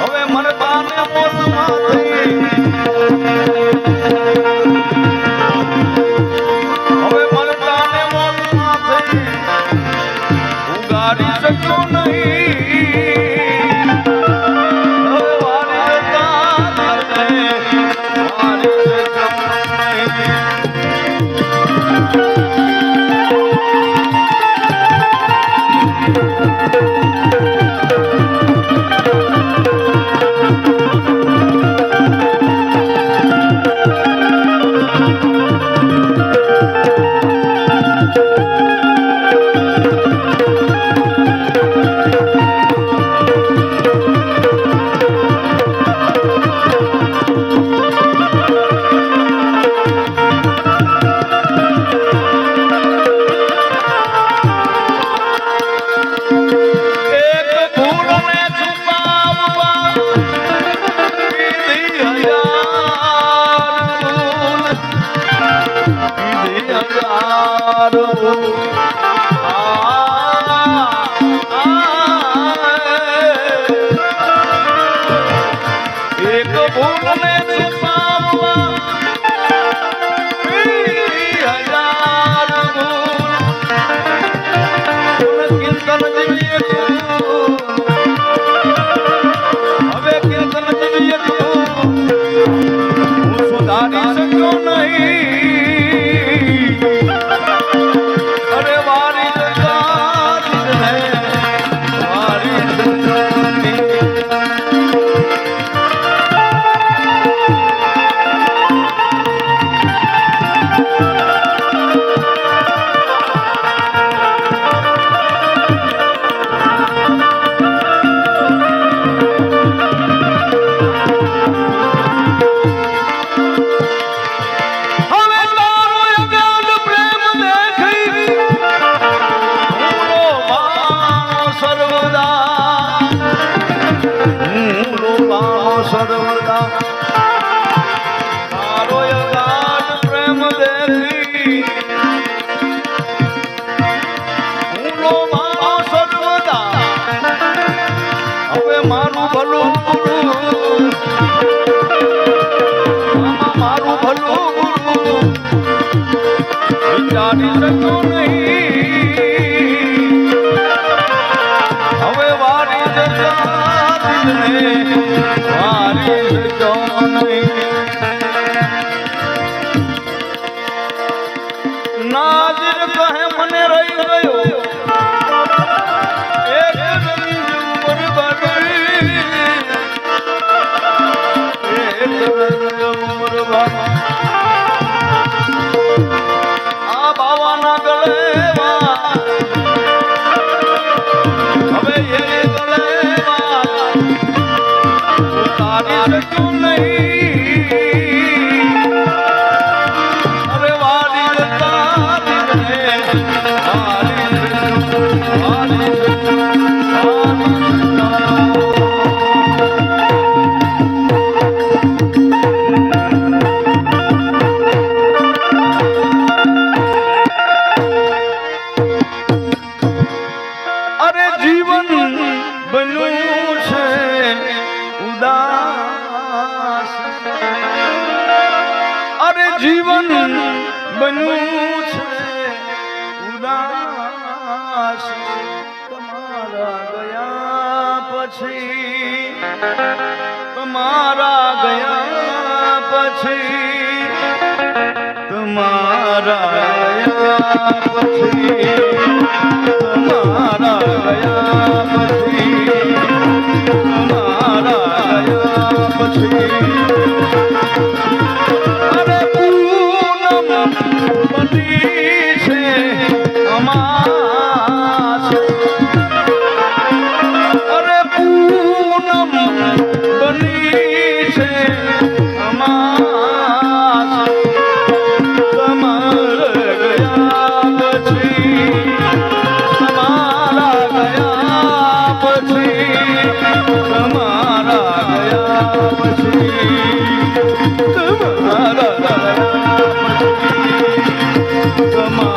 હવે મને બાને મોત માથે રૂપાણો સદવતા તારો યગાન પ્રેમ દેખી. રૂપાણો સદવતા હવે મારું ભલું મારું ભલું વિચારી શકું Oh, બનવું છે. ઉદાસ તમારા ગયા પછી, તમારા ગયા પછી, તમારા ગયા પછી, તમારા ગયા પછી તમારા ગયા પછી Come on.